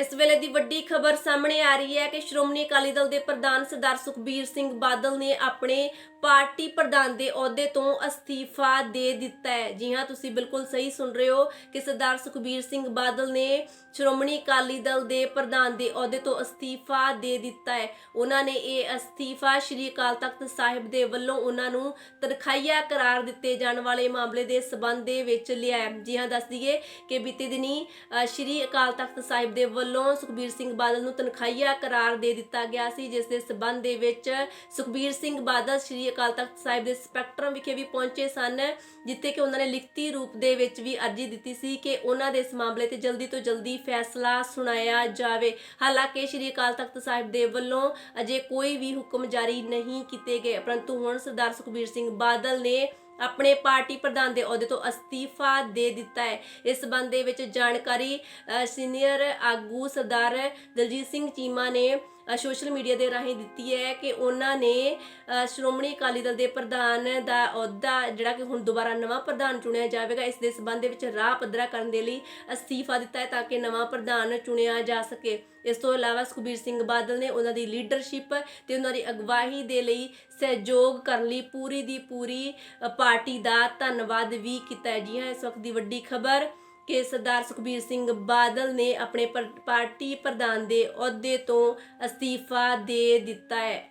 ਇਸ ਵੇਲੇ ਦੀ ਵੱਡੀ ਖਬਰ ਸਾਹਮਣੇ ਆ ਰਹੀ ਹੈ ਕਿ ਸ਼੍ਰੋਮਣੀ ਅਕਾਲੀ ਦਲ ਦੇ ਪ੍ਰਧਾਨ ਸਰਦਾਰ ਸੁਖਬੀਰ ਸਿੰਘ ਬਾਦਲ ਨੇ ਆਪਣੇ ਪਾਰਟੀ ਪ੍ਰਧਾਨ ਦੇ ਅਹੁਦੇ ਤੋਂ ਅਸਤੀਫਾ ਦੇ ਦਿੱਤਾ ਹੈ। ਜੀ ਹਾਂ, ਤੁਸੀਂ ਬਿਲਕੁਲ ਸਹੀ ਸੁਣ ਰਹੇ ਹੋ ਕਿ ਸਰਦਾਰ ਸੁਖਬੀਰ ਸਿੰਘ ਬਾਦਲ ਨੇ ਸ਼੍ਰੋਮਣੀ ਅਕਾਲੀ ਦਲ ਦੇ ਪ੍ਰਧਾਨ ਦੇ ਅਹੁਦੇ ਤੋਂ ਅਸਤੀਫਾ ਦੇ ਦਿੱਤਾ ਹੈ। ਉਹਨਾਂ ਨੇ ਇਹ ਅਸਤੀਫਾ ਸ਼੍ਰੀ ਅਕਾਲ ਤਖਤ ਸਾਹਿਬ ਦੇ ਵੱਲੋਂ ਉਹਨਾਂ ਨੂੰ ਤਨਖਾਹੀਆ ਕਰਾਰ ਦਿੱਤੇ ਜਾਣ ਵਾਲੇ ਮਾਮਲੇ ਦੇ ਸਬੰਧ ਦੇ ਵਿੱਚ ਲਿਆ ਜੀ ਹਾਂ, ਦੱਸ ਦਈਏ ਕਿ ਬੀਤੇ ਦਿਨੀ ਸ਼੍ਰੀ ਅਕਾਲ ਤਖਤ ਸਾਹਿਬ ਦੇ ਵੱਲੋਂ ਸੁਖਬੀਰ ਸਿੰਘ ਬਾਦਲ ਨੂੰ ਤਨਖਾਹੀਆ ਕਰਾਰ ਦੇ ਦਿੱਤਾ ਗਿਆ ਸੀ, ਜਿਸ ਦੇ ਸਬੰਧ ਦੇ ਵਿੱਚ ਸੁਖਬੀਰ ਸਿੰਘ ਬਾਦਲ ਸ਼੍ਰੀ ਅਕਾਲ ਤਖਤ ਸਾਹਿਬ ਦੇ ਸਪੈਕਟਰਮ ਵਿਖੇ ਵੀ ਪਹੁੰਚੇ ਸਨ, ਜਿੱਥੇ ਕਿ ਉਹਨਾਂ ਨੇ ਲਿਖਤੀ ਰੂਪ ਦੇ ਵਿੱਚ ਵੀ ਅਰਜ਼ੀ ਦਿੱਤੀ ਸੀ ਕਿ ਉਹਨਾਂ ਦੇ ਇਸ ਮਾਮਲੇ ਤੇ ਜਲਦੀ ਤੋਂ ਜਲਦੀ ਫੈਸਲਾ ਸੁਣਾਇਆ ਜਾਵੇ। ਹਾਲਾਂਕਿ ਸ਼੍ਰੀ ਅਕਾਲ ਤਖਤ ਸਾਹਿਬ ਦੇ ਵੱਲੋਂ ਅਜੇ ਕੋਈ ਵੀ ਹੁਕਮ ਜਾਰੀ ਨਹੀਂ ਕੀਤੇ ਗਏ, ਪਰੰਤੂ ਹੁਣ ਸਰਦਾਰ ਸੁਖਬੀਰ ਸਿੰਘ ਬਾਦਲ ਨੇ ਆਪਣੇ ਪਾਰਟੀ ਪ੍ਰਧਾਨ ਦੇ ਅਹੁਦੇ ਤੋਂ ਅਸਤੀਫਾ ਦੇ ਦਿੱਤਾ ਹੈ। ਇਸ ਸੰਬੰਧ ਦੇ ਵਿੱਚ ਜਾਣਕਾਰੀ ਅ, ਸੀਨੀਅਰ ਆਗੂ ਸਰਦਾਰ ਦਲਜੀਤ ਸਿੰਘ ਚੀਮਾ ਨੇ ਸੋਸ਼ਲ ਮੀਡੀਆ ਦੇ ਰਾਹੀਂ ਦਿੱਤੀ ਹੈ ਕਿ ਉਹਨਾਂ ਨੇ ਸ਼੍ਰੋਮਣੀ ਅਕਾਲੀ ਦਲ ਦੇ ਪ੍ਰਧਾਨ ਦਾ ਅਹੁਦਾ, ਜਿਹੜਾ ਕਿ ਹੁਣ ਦੁਬਾਰਾ ਨਵਾਂ ਪ੍ਰਧਾਨ ਚੁਣਿਆ ਜਾਵੇਗਾ, ਇਸ ਦੇ ਸੰਬੰਧ ਵਿੱਚ ਰਾਹ ਪੱਧਰਾ ਕਰਨ ਦੇ ਲਈ ਅਸਤੀਫਾ ਦਿੱਤਾ ਹੈ ਤਾਂ ਕਿ ਨਵਾਂ ਪ੍ਰਧਾਨ ਚੁਣਿਆ ਜਾ ਸਕੇ। ਇਸ ਤੋਂ ਇਲਾਵਾ ਸੁਖਬੀਰ ਸਿੰਘ ਬਾਦਲ ਨੇ ਉਹਨਾਂ ਦੀ ਲੀਡਰਸ਼ਿਪ ਤੇ ਉਹਨਾਂ ਦੀ ਅਗਵਾਈ ਦੇ ਲਈ ਸਹਿਯੋਗ ਕਰਨ ਲਈ ਪੂਰੀ ਦੀ ਪੂਰੀ ਪਾਰਟੀ ਦਾ ਧੰਨਵਾਦ ਵੀ ਕੀਤਾ ਹੈ। ਜੀ ਹਾਂ, ਇਸ ਵਕਤ ਦੀ ਵੱਡੀ ਖਬਰ ਕਿ ਸਰਦਾਰ ਸੁਖਬੀਰ ਸਿੰਘ ਬਾਦਲ ਨੇ ਆਪਣੇ ਪਰ- ਪਾਰਟੀ ਪ੍ਰਧਾਨ ਦੇ ਅਹੁਦੇ ਤੋਂ ਅਸਤੀਫਾ ਦੇ ਦਿੱਤਾ ਹੈ।